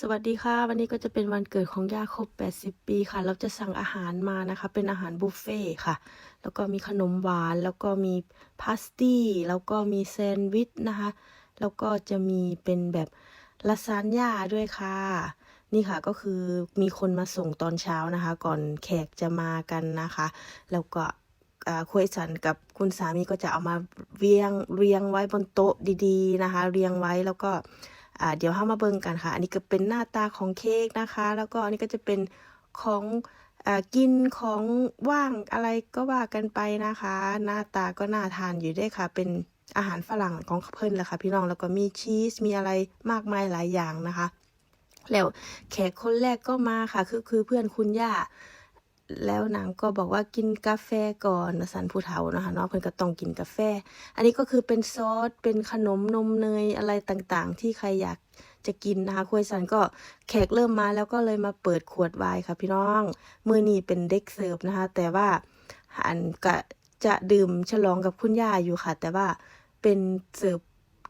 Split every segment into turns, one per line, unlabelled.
สวัสดีค่ะ วันนี้ก็จะเป็นวันเกิดของย่าครบ 80 ปีค่ะ เราจะสั่งอาหารมานะคะ เป็นอาหารบุฟเฟ่ต์ค่ะ แล้วก็มีขนมหวาน แล้วก็มีพาสตี้ แล้วก็มีแซนด์วิชนะคะ แล้วก็จะมีเป็นแบบลาซานญ่าด้วยค่ะ นี่ค่ะก็คือมีคนมาส่งตอนเช้านะคะ ก่อนแขกจะมากันนะคะ แล้วก็คุยสันกับคุณสามีก็จะเอามาเรียงเรียงไว้บนโต๊ะดี ๆ นะคะ เรียงไว้แล้วก็ เดี๋ยวห้ามาเบิ่งกันค่ะ อันนี้ก็เป็นหน้าตาของเค้กนะคะ แล้วก็อันนี้ก็จะเป็นของอกินของว่างอะไรก็ว่ากันไปนะคะ หน้าตาก็น่าทานอยู่ด้วยค่ะ เป็นอาหารฝรั่งของเพิ่นแหละค่ะ พี่น้องแล้วก็มีชีสมีอะไรมากมายหลายอย่างนะคะ แล้วแขกคนแรกก็มาค่ะ คือคือเพื่อนคุณย่า แล้วนางก็บอกว่ากินกาแฟก่อนสันผู้เฒ่านะคะเนาะเพิ่นก็ต้องกินกาแฟ อันนี้ก็คือเป็นซอสเป็นขนมนมเนยอะไรต่างๆ ที่ใครอยากจะกินนะคะคุยสันก็แขกเริ่มมาแล้วก็เลยมาเปิดขวดไวน์ค่ะพี่น้องมือนี้เป็นเด็กเสิร์ฟนะคะ แต่ว่าอันก็จะดื่มฉลองกับคุณย่าอยู่ค่ะ แต่ว่าเป็นเสิร์ฟ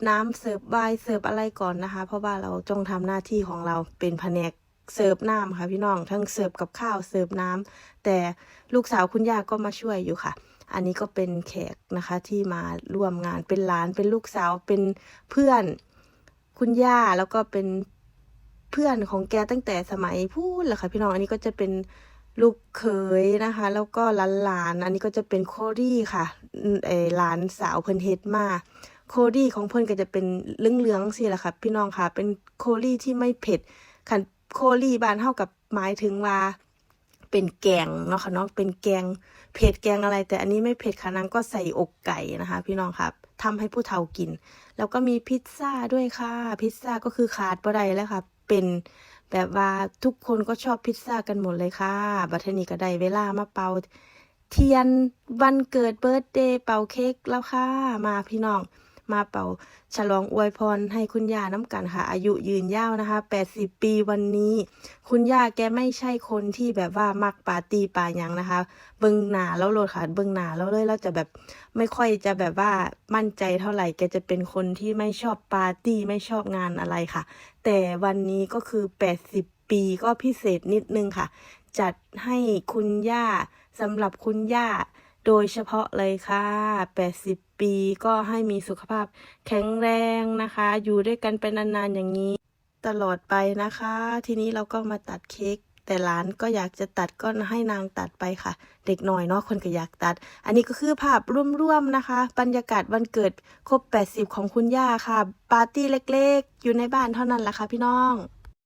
น้ำเสิร์ฟไวน์เสิร์ฟอะไรก่อนนะคะ เพราะว่าเราจ้องทำหน้าที่ของเราเป็นแผนก เสิร์ฟน้ำค่ะพี่น้องทั้งเสิร์ฟกับข้าวเสิร์ฟน้ำแต่ลูกสาวคุณย่าก็มาช่วยอยู่ค่ะ อันนี้ก็เป็นแขกนะคะที่มาร่วมงานเป็นหลานเป็นลูกสาวเป็นเพื่อนคุณย่าแล้วก็เป็นเพื่อนของแกตั้งแต่สมัยพูดแหละค่ะพี่น้องอันนี้ก็จะเป็นลูกเขยนะคะ แล้วก็หลานๆอันนี้ก็จะเป็นโคดี้ค่ะอืมเออหลานสาวเพิ่นเฮ็ดมาโคดี้ของเพิ่นก็จะเป็นเหลืองๆสิแหละค่ะ พี่น้องค่ะ เป็นโคดี้ที่ไม่เผ็ดคัน โคดี้บ้านเฮากับหมายถึงว่าเป็นแกงเนาะค่ะเนาะเป็นแกงเผ็ดแกงอะไร แต่อันนี้ไม่เผ็ดค่ะนางก็ใส่อกไก่นะคะ พี่น้องครับทำให้ผู้เฒ่ากิน แล้วก็มีพิซซ่าด้วยค่ะ พิซซ่าก็คือขาดบ่ได้แล้วค่ะ เป็นแบบว่าทุกคนก็ชอบพิซซ่ากันหมดเลยค่ะบัดเทนี้ก็ได้เวลามาเป่าเทียนวันเกิดเบิร์ตเดย์เป่าเค้กแล้วค่ะ มาพี่น้อง มาเป่าฉลองอวยพรให้คุณย่าน้ำกันค่ะ อายุยืนยาวนะคะ 80 ปีวันนี้ คุณย่าแกไม่ใช่คนที่แบบว่ามักปาร์ตี้ปายังนะคะ เบิ่งหนาแล้วโลดค่ะเบิ่งหนาแล้วเลยเราจะแบบไม่ค่อยจะแบบว่ามั่นใจเท่าไหร่แกจะเป็นคนที่ไม่ชอบปาร์ตี้ไม่ชอบงานอะไรค่ะ แต่วันนี้ก็คือ 80 ปีก็พิเศษนิดนึงค่ะ จัดให้คุณย่าสำหรับคุณย่า โดยเฉพาะเลยค่ะ 80 ปีก็ให้มีสุขภาพแข็งแรงนะคะ อยู่ด้วยกันเป็นนานๆอย่างนี้ ตลอดไปนะคะ ทีนี้เราก็มาตัดเค้กแต่หลานก็อยากจะตัดก็ให้นางตัดไปค่ะ เด็กหน่อยเนาะคนก็อยากตัด อันนี้ก็คือภาพร่วมๆนะคะ บรรยากาศวันเกิดครบ 80 ของคุณย่าค่ะ ปาร์ตี้เล็กๆ อยู่ในบ้านเท่านั้นแหละค่ะพี่น้อง